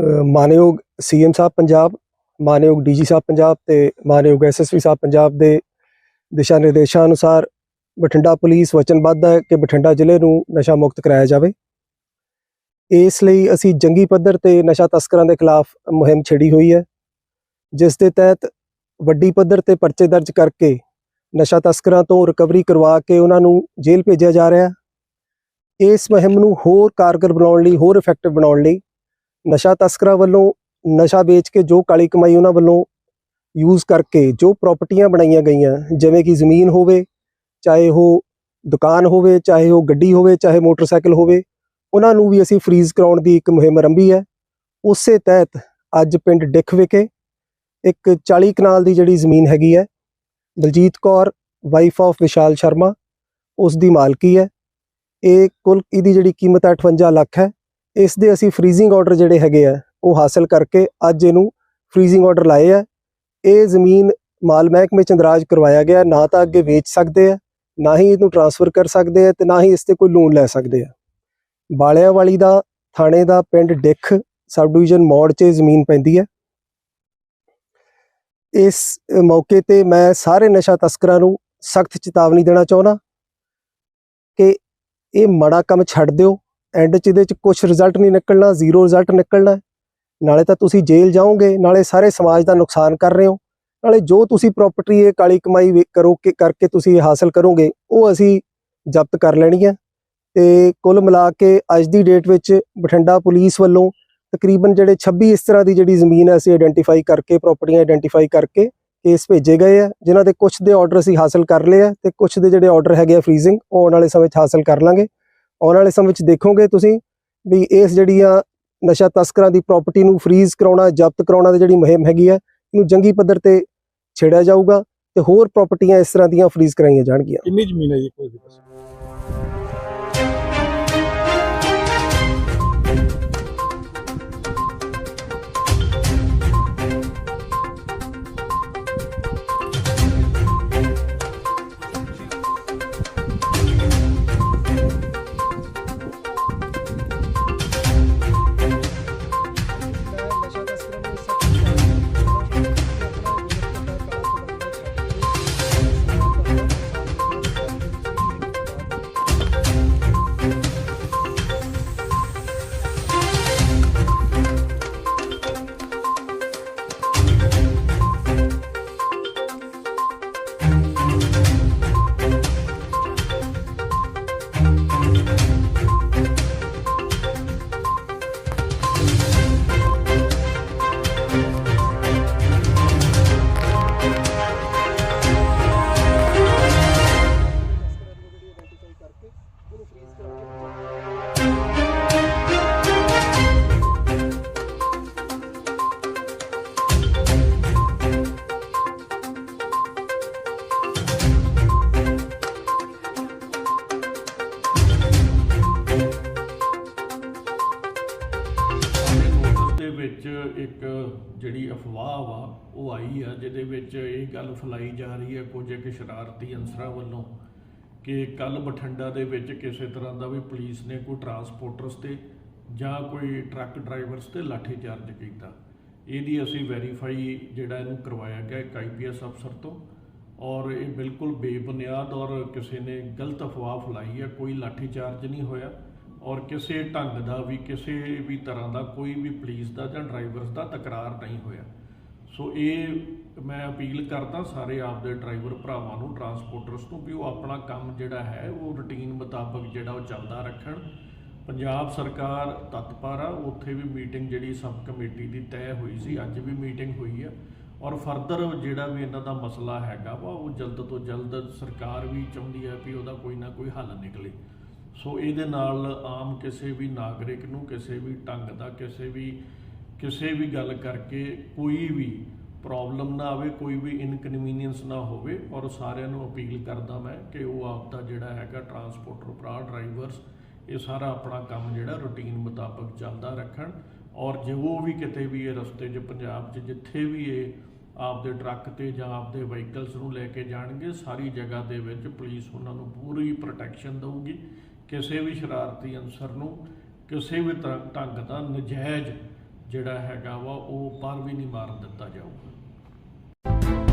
ਅ, ਮਾਨਯੋਗ ਸੀਐਮ ਸਾਹਿਬ ਪੰਜਾਬ ਮਾਨਯੋਗ ਡੀਜੀ ਸਾਹਿਬ ਪੰਜਾਬ ਤੇ ਮਾਨਯੋਗ ਐਸਐਸਪੀ ਸਾਹਿਬ ਪੰਜਾਬ ਦੇ ਦਿਸ਼ਾ ਨਿਰਦੇਸ਼ਾਂ ਅਨੁਸਾਰ ਬਠਿੰਡਾ ਪੁਲਿਸ ਵਚਨਬੱਧ ਹੈ ਕਿ ਬਠਿੰਡਾ ਜ਼ਿਲ੍ਹੇ ਨੂੰ ਨਸ਼ਾ ਮੁਕਤ ਕਰਾਇਆ ਜਾਵੇ। ਇਸ ਲਈ ਅਸੀਂ ਜੰਗੀ ਪੱਧਰ ਤੇ ਨਸ਼ਾ ਤਸਕਰਾਂ ਦੇ ਖਿਲਾਫ ਮੁਹਿੰਮ ਛੇੜੀ ਹੋਈ ਹੈ ਜਿਸ ਦੇ ਤਹਿਤ ਵੱਡੀ ਪੱਧਰ ਤੇ ਪਰਚੇ ਦਰਜ ਕਰਕੇ ਨਸ਼ਾ ਤਸਕਰਾਂ ਤੋਂ ਰਿਕਵਰੀ ਕਰਵਾ ਕੇ ਉਹਨਾਂ ਨੂੰ ਜੇਲ੍ਹ ਭੇਜਿਆ ਜਾ ਰਿਹਾ ਹੈ। ਇਸ ਮੁਹਿੰਮ ਨੂੰ ਹੋਰ ਕਾਰਗਰ ਬਣਾਉਣ ਲਈ ਹੋਰ ਇਫੈਕਟਿਵ ਬਣਾਉਣ ਲਈ ਨਸ਼ਾ ਤਸਕਰਾਂ ਵੱਲੋਂ ਨਸ਼ਾ ਵੇਚ ਕੇ ਜੋ ਕਾਲੀ ਕਮਾਈ ਉਹਨਾਂ ਵੱਲੋਂ ਯੂਜ਼ ਕਰਕੇ ਜੋ ਪ੍ਰਾਪਰਟੀਆਂ ਬਣਾਈਆਂ ਗਈਆਂ, ਜਿਵੇਂ ਕਿ ਜ਼ਮੀਨ ਹੋਵੇ, ਚਾਹੇ ਉਹ ਦੁਕਾਨ ਹੋਵੇ, ਚਾਹੇ ਉਹ ਗੱਡੀ ਹੋਵੇ, ਚਾਹੇ ਮੋਟਰਸਾਈਕਲ ਹੋਵੇ, ਉਹਨਾਂ ਨੂੰ ਵੀ ਅਸੀਂ ਫ੍ਰੀਜ਼ ਕਰਾਉਣ ਦੀ ਇੱਕ ਮੁਹਿੰਮ ਆਰੰਭੀ ਹੈ। ਉਸੇ ਤਹਿਤ ਅੱਜ ਪਿੰਡ ਡਿੱਖ ਵਿਖੇ ਇੱਕ 40 ਕਨਾਲ ਦੀ ਜਿਹੜੀ ਜ਼ਮੀਨ ਹੈਗੀ ਹੈ, ਦਲਜੀਤ ਕੌਰ ਵਾਈਫ ਆਫ ਵਿਸ਼ਾਲ ਸ਼ਰਮਾ ਉਸ ਦੀ ਮਾਲਕੀ ਹੈ। ਇਹ ਕੁੱਲ, ਇਹਦੀ ਜਿਹੜੀ ਕੀਮਤ ਹੈ 58 ਲੱਖ ਹੈ। ਇਸ ਦੇ ਅਸੀਂ ਫ੍ਰੀਜ਼ਿੰਗ ਆਰਡਰ ਜਿਹੜੇ ਹੈਗੇ ਆ, ਉਹ ਹਾਸਲ ਕਰਕੇ ਅੱਜ ਇਹਨੂੰ ਫ੍ਰੀਜ਼ਿੰਗ ਆਰਡਰ ਲਾਏ ਆ। ਇਹ ਜ਼ਮੀਨ ਮਾਲ ਮਹਿਕਮੇ ਚ ਇੰਦਰਾਜ ਕਰਵਾਇਆ ਗਿਆ, ਨਾ ਤਾਂ ਅੱਗੇ ਵੇਚ ਸਕਦੇ ਆ, ਨਾ ਹੀ ਇਹਨੂੰ ਟਰਾਂਸਫਰ ਕਰ ਸਕਦੇ ਆ ਤੇ ਨਾ ਹੀ ਇਸ ਤੇ ਕੋਈ ਲੋਨ ਲੈ ਸਕਦੇ ਆ। ਬਾਲਿਆਂ ਵਾਲੀ ਦਾ ਥਾਣੇ ਦਾ ਪਿੰਡ ਡਿੱਖ ਸਬ ਡਿਵੀਜ਼ਨ ਮੋੜ 'ਚ ਜ਼ਮੀਨ ਪੈਂਦੀ ਹੈ ਇਸ ਮੌਕੇ ਤੇ ਮੈਂ ਸਾਰੇ ਨਸ਼ਾ ਤਸਕਰਾਂ ਨੂੰ ਸਖਤ ਚੇਤਾਵਨੀ ਦੇਣਾ ਚਾਹੁੰਦਾ ਕਿ ਇਹ ਮਾੜਾ ਕੰਮ ਛੱਡ ਦਿਓ। ਐਂਡ 'ਚ ਇਹਦੇ 'ਚ ਕੁਝ ਰਿਜ਼ਲਟ ਨਹੀਂ ਨਿਕਲਣਾ ਜ਼ੀਰੋ ਰਿਜ਼ਲਟ ਨਿਕਲਣਾ। ਨਾਲੇ ਤਾਂ ਤੁਸੀਂ ਜੇਲ੍ਹ ਜਾਓਗੇ, ਨਾਲੇ ਸਾਰੇ ਸਮਾਜ ਦਾ ਨੁਕਸਾਨ ਕਰ ਰਹੇ ਹੋ। ਨਾਲੇ ਜੋ ਤੁਸੀਂ ਪ੍ਰਾਪਰਟੀ ਇਹ ਕਾਲੀ ਕਮਾਈ ਵੇ- ਕਰੋ ਕਿ ਕਰਕੇ ਤੁਸੀਂ ਇਹ ਹਾਸਲ ਕਰੋਗੇ, ਉਹ ਅਸੀਂ ਜ਼ਬਤ ਕਰ ਲੈਣੀ ਹੈ ਤੇ ਕੁੱਲ ਮਿਲਾ ਕੇ ਅੱਜ ਦੀ ਡੇਟ ਵਿੱਚ ਬਠਿੰਡਾ ਪੁਲਿਸ ਵੱਲੋਂ ਤਕਰੀਬਨ ਜਿਹੜੇ 26 ਇਸ ਤਰ੍ਹਾਂ ਦੀ ਜਿਹੜੀ ਜ਼ਮੀਨ ਹੈ ਅਸੀਂ ਆਇਡੈਂਟੀਫਾਈ ਕਰਕੇ ਪ੍ਰਾਪਰਟੀਆਂ ਆਇਡੈਂਟੀਫਾਈ ਕਰਕੇ ਕੇਸ ਭੇਜੇ ਗਏ ਆ, ਜਿਨ੍ਹਾਂ ਦੇ ਕੁਝ ਦੇ ਆਰਡਰ ਅਸੀਂ ਹਾਸਲ ਕਰ ਲਏ ਆ ਤੇ ਕੁਝ ਦੇ ਜਿਹੜੇ ਆਰਡਰ ਹੈਗੇ ਆ ਫ੍ਰੀਜ਼ਿੰਗ ਉਹ ਆਉਣ ਵਾਲੇ ਸਮੇਂ 'ਚ ਹਾਸਲ ਕਰ ਲਾਂਗੇ। ਆਉਣ ਵਾਲੇ ਸਮੇਂ 'ਚ ਦੇਖੋਗੇ ਤੁਸੀਂ ਵੀ ਇਸ ਜਿਹੜੀਆਂ ਨਸ਼ਾ ਤਸਕਰਾਂ ਦੀ ਪ੍ਰਾਪਰਟੀ ਨੂੰ ਫ੍ਰੀਜ਼ ਕਰਾਉਣਾ, ਜ਼ਬਤ ਕਰਾਉਣਾ ਦੀ ਜਿਹੜੀ ਮੁਹਿੰਮ ਹੈਗੀ ਹੈ ਇਹਨੂੰ ਜੰਗੀ ਪੱਧਰ ਤੇ ਛੇੜਿਆ ਜਾਊਗਾ ਤੇ ਹੋਰ ਪ੍ਰਾਪਰਟੀਆਂ ਇਸ ਤਰ੍ਹਾਂ ਦੀਆਂ ਫ੍ਰੀਜ਼ ਕਰਾਈਆਂ ਜਾਣਗੀਆਂ। ਕਿੰਨੀ ਜ਼ਮੀਨ ਹੈ ਜੀ ਕੋਈ ਜਿਹੜੀ ਅਫਵਾਹ ਵਾ, ਉਹ ਆਈ ਆ, ਜਿਹਦੇ ਵਿੱਚ ਇਹ ਗੱਲ ਫੈਲਾਈ ਜਾ ਰਹੀ ਹੈ ਕੁਝ ਇੱਕ ਸ਼ਰਾਰਤੀ ਅਨਸਰਾਂ ਵੱਲੋਂ ਕਿ ਕੱਲ ਬਠਿੰਡਾ ਦੇ ਵਿੱਚ ਕਿਸੇ ਤਰ੍ਹਾਂ ਦਾ ਵੀ ਪੁਲਿਸ ਨੇ ਕੋਈ ਟਰਾਂਸਪੋਰਟਰਸ ਤੇ ਜਾਂ ਕੋਈ ਟਰੱਕ ਡਰਾਈਵਰਸ ਤੇ ਲਾਠੀ ਚਾਰਜ ਕੀਤਾ। ਇਹਦੀ ਅਸੀਂ ਵੈਰੀਫਾਈ ਜਿਹੜਾ ਇਹਨੂੰ ਕਰਵਾਇਆ ਗਿਆ ਇੱਕ ਆਈਪੀਐਸ ਅਫਸਰ ਤੋਂ ਔਰ ਇਹ ਬਿਲਕੁਲ ਬੇਬੁਨਿਆਦ ਔਰ ਕਿਸੇ ਨੇ ਗਲਤ ਅਫਵਾਹ ਫੈਲਾਈ ਹੈ ਕੋਈ ਲਾਠੀ ਚਾਰਜ ਨਹੀਂ ਹੋਇਆ। ਔਰ ਕਿਸੇ ਢੰਗ ਦਾ ਵੀ, ਕਿਸੇ ਵੀ ਤਰ੍ਹਾਂ ਦਾ, ਕੋਈ ਵੀ ਪੁਲਿਸ ਦਾ ਜਾਂ ਡਰਾਈਵਰਸ ਦਾ ਤਕਰਾਰ ਨਹੀਂ ਹੋਇਆ। ਸੋ ਇਹ ਮੈਂ ਅਪੀਲ ਕਰਦਾ ਸਾਰੇ ਆਪਦੇ ਡਰਾਈਵਰ ਭਰਾਵਾਂ ਨੂੰ ਟਰਾਂਸਪੋਰਟਰਸ ਨੂੰ ਵੀ ਉਹ ਆਪਣਾ ਕੰਮ ਜਿਹੜਾ ਹੈ, ਉਹ ਰੁਟੀਨ ਮੁਤਾਬਕ ਜਿਹੜਾ ਉਹ ਚੱਲਦਾ ਰੱਖਣ। ਪੰਜਾਬ ਸਰਕਾਰ ਤਤਪਰ ਆ, ਉੱਥੇ ਵੀ ਮੀਟਿੰਗ ਜਿਹੜੀ ਸਬ ਕਮੇਟੀ ਦੀ ਤੈਅ ਹੋਈ ਸੀ, ਅੱਜ ਵੀ ਮੀਟਿੰਗ ਹੋਈ ਆ। ਔਰ ਫਰਦਰ ਜਿਹੜਾ ਵੀ ਇਹਨਾਂ ਦਾ ਮਸਲਾ ਹੈਗਾ ਵਾ, ਉਹ ਜਲਦ ਤੋਂ ਜਲਦ ਸਰਕਾਰ ਵੀ ਚਾਹੁੰਦੀ ਹੈ ਵੀ ਉਹਦਾ ਕੋਈ ਨਾ ਕੋਈ ਹੱਲ ਨਿਕਲੇ। ਸੋ ਇਹਦੇ ਨਾਲ ਆਮ ਕਿਸੇ ਵੀ ਨਾਗਰਿਕ ਨੂੰ, ਕਿਸੇ ਵੀ ਢੰਗ ਦਾ, ਕਿਸੇ ਵੀ ਕਿਸੇ ਵੀ ਗੱਲ ਕਰਕੇ ਕੋਈ ਵੀ ਪ੍ਰੋਬਲਮ ਨਾ ਆਵੇ, ਕੋਈ ਵੀ ਇਨਕਨਵੀਨੀਅੰਸ ਨਾ ਹੋਵੇ ਔਰ ਸਾਰਿਆਂ ਨੂੰ ਅਪੀਲ ਕਰਦਾ ਮੈਂ ਕਿ ਉਹ ਆਪ ਦਾ ਜਿਹੜਾ ਹੈਗਾ ਟਰਾਂਸਪੋਰਟਰ ਭਰਾ ਡਰਾਈਵਰਸ ਇਹ ਸਾਰਾ ਆਪਣਾ ਕੰਮ ਜਿਹੜਾ ਰੁਟੀਨ ਮੁਤਾਬਕ ਚੱਲਦਾ ਰੱਖਣ ਔਰ ਜੇ ਉਹ ਵੀ ਕਿਤੇ ਵੀ ਇਹ ਰਸਤੇ 'ਚ, ਪੰਜਾਬ 'ਚ ਜਿੱਥੇ ਵੀ ਇਹ ਆਪਦੇ ਟਰੱਕ ਤੇ ਜਾਂ ਆਪਦੇ ਵਹੀਕਲਸ ਨੂੰ ਲੈ ਕੇ ਜਾਣਗੇ, ਸਾਰੀ ਜਗ੍ਹਾ ਦੇ ਵਿੱਚ ਪੁਲਿਸ ਉਹਨਾਂ ਨੂੰ ਪੂਰੀ ਪ੍ਰੋਟੈਕਸ਼ਨ ਦੇਊਗੀ ਕਿਸੇ ਵੀ ਸ਼ਰਾਰਤੀ ਅਨਸਰ ਨੂੰ ਕਿਸੇ ਵੀ ਢੰਗ ਦਾ ਨਜਾਇਜ਼ ਜਿਹੜਾ ਹੈਗਾ ਵਾ, ਉਹ ਪਰ ਵੀ ਨਹੀਂ ਮਾਰ ਦਿੱਤਾ ਜਾਊਗਾ।